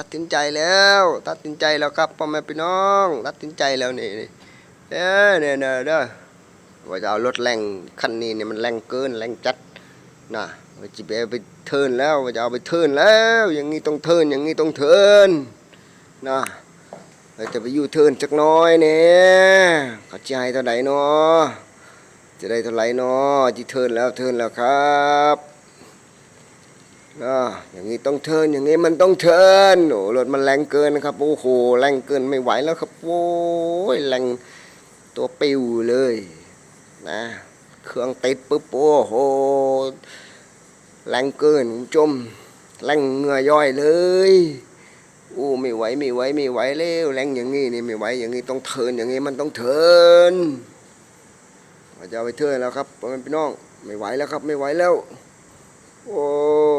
ตัดสินใจแล้ว ตัดสินใจแล้วครับพ่อแม่พี่น้อง ตัดสินใจแล้วนี่นี่เด้อเนี่ยเด้อเด้อว่าจะเอารถแรงคันนี้เนี่ยมันแรงเกินแรงจัดนะว่าจะไปเอาไปเทิร์นแล้วว่าจะเอาไปเทิร์นแล้ว อย่างนี้ต้องเทิร์นอย่างนี้ต้องเทิร์นนะเราจะไปอยู่เทิร์นจักน้อยเนี่ยเขาจะให้เท่าไหร่เนาะจะได้เท่าไหร่เนาะจีเทิร์นแล้วเทิร์นแล้วครับ อย่างนี้ต้องเทินอย่างนี้มันต้องเทินโอ้รถมันแรงเกินนะครับโอ้โหแรงเกินไม่ไหวแล้วครับโอ้ยแรงตัวปิวเลยนะเครื่องติดปุ๊บโอ้โหแรงเกินคุณผู้ชมแรงเงื่อย่อยเลยโอ้ไม่ไหวไม่ไหวไม่ไหวแล้วแรงอย่างนี้นี่ไม่ไหวอย่างนี้ต้องเทินอย่างนี้มันต้องเทินเราจะไปเทินแล้วครับพ่อแม่พี่น้องไม่ไหวแล้วครับไม่ไหวแล้ว โอ้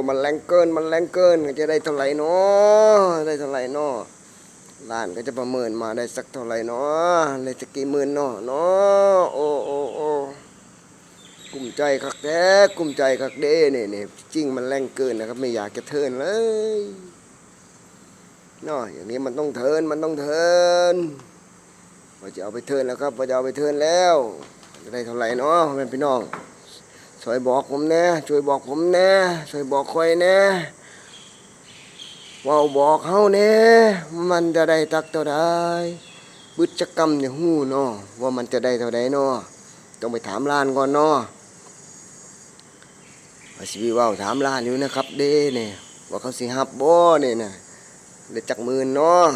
มันแรงเกิน มันแรงเกินก็จะได้เท่าไหร่เนาะได้เท่าไหร่เนาะล้านก็จะประเมินมาได้สักเท่าไหร่เนาะได้สักกี่หมื่นเนาะเนาะโอ้โอ้โอ้กลุ้มใจคักแท้กลุ้มใจคักเด้นี่นี่จริงมันแรงเกินนะครับ ไม่อยากจะเทิร์นเลยเนาะอย่างนี้มันต้องเทิร์นมันต้องเทิร์นว่าจะเอาไปเทิร์นแล้วครับว่าจะเอาไปเทิร์นแล้ว จะได้เท่าไหร่เนาะแม่พี่น้อง ช่วยบอกผมแน่ช่วยบอกผมแน่ช่วยบอกคอยแน่ว่าบอกเฮาแน่มันจะได้ตักเท่าใดบุจกรรมเนี่ยฮู้เนาะว่ามันจะได้เท่าใดเนาะต้องไปถามร้านก่อนเนาะว่าสิวิว้าถามร้านอยู่นะครับ เด้เนี่ยว่าเขาสิฮับบ่เนี่ยนะได้จักมื่นเนาะ